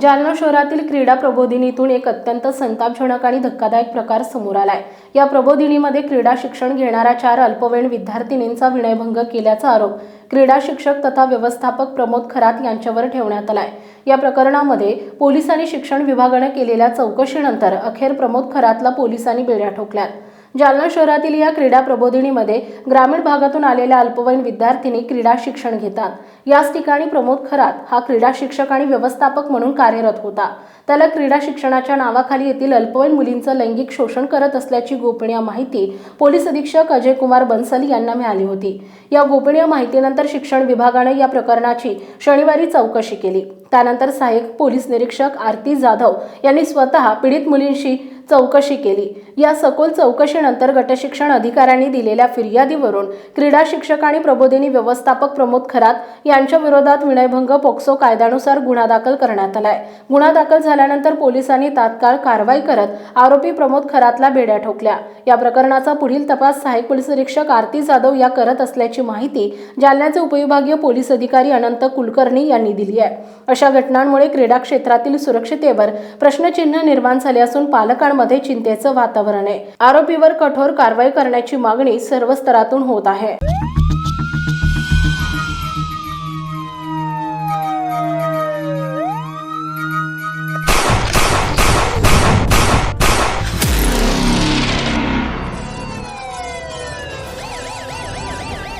जालना शहरातील क्रीडा प्रबोधिनीतून एक अत्यंत संतापजनक आणि धक्कादायक प्रकार समोर आलाय. या प्रबोधिनीमध्ये क्रीडा शिक्षण घेणाऱ्या चार अल्पवयीन विद्यार्थिनींचा विनयभंग केल्याचा आरोप क्रीडा शिक्षक तथा व्यवस्थापक प्रमोद खरात यांच्यावर ठेवण्यात आलाय. या प्रकरणामध्ये पोलिसांनी शिक्षण विभागानं केलेल्या चौकशीनंतर अखेर प्रमोद खरातला पोलिसांनी बेड्या ठोकल्यात. जालना शहरातील या क्रीडा प्रबोधिनीमध्ये ग्रामीण भागातून आलेल्या अल्पवयीन विद्यार्थिनी क्रीडा शिक्षण घेतात. याच ठिकाणी प्रमोद खरात हा क्रीडा शिक्षक आणि व्यवस्थापक म्हणून कार्यरत होता. त्याला क्रीडा शिक्षणाच्या नावाखाली येथील अल्पवयीन मुलींचं लैंगिक शोषण करत असल्याची गोपनीय माहिती पोलीस अधीक्षक अजय कुमार बन्सल यांना मिळाली होती. या गोपनीय माहितीनंतर शिक्षण विभागाने या प्रकरणाची शनिवारी चौकशी केली. त्यानंतर सहाय्यक पोलीस निरीक्षक आरती जाधव यांनी स्वतः पीडित मुलींशी चौकशी केली. या सखोल चौकशीनंतर गटशिक्षण अधिकाऱ्यांनी दिलेल्या फिर्यादीवरून क्रीडा शिक्षक आणि प्रबोधिनी व्यवस्थापक प्रमोद खरात यांच्या विरोधात विनयभंग पोक्सो कायद्यानुसार गुन्हा दाखल करण्यात आलाय. गुन्हा दाखल झाल्यानंतर पोलिसांनी तात्काळ कारवाई करत आरोपी प्रमोद खरातला बेड्या ठोकल्या. या प्रकरणाचा पुढील तपास सहाय्यक पोलीस निरीक्षक आरती जाधव या करत असल्याची माहिती जालन्याचे उपविभागीय पोलीस अधिकारी अनंत कुलकर्णी यांनी दिली आहे. अशा घटनांमुळे क्रीडा क्षेत्रातील सुरक्षितेवर प्रश्नचिन्ह निर्माण झाले असून पालकांमध्ये चिंतेचं वातावरण आहे. आरोपीवर कठोर कारवाई करण्याची मागणी सर्व स्तरातून होत आहे.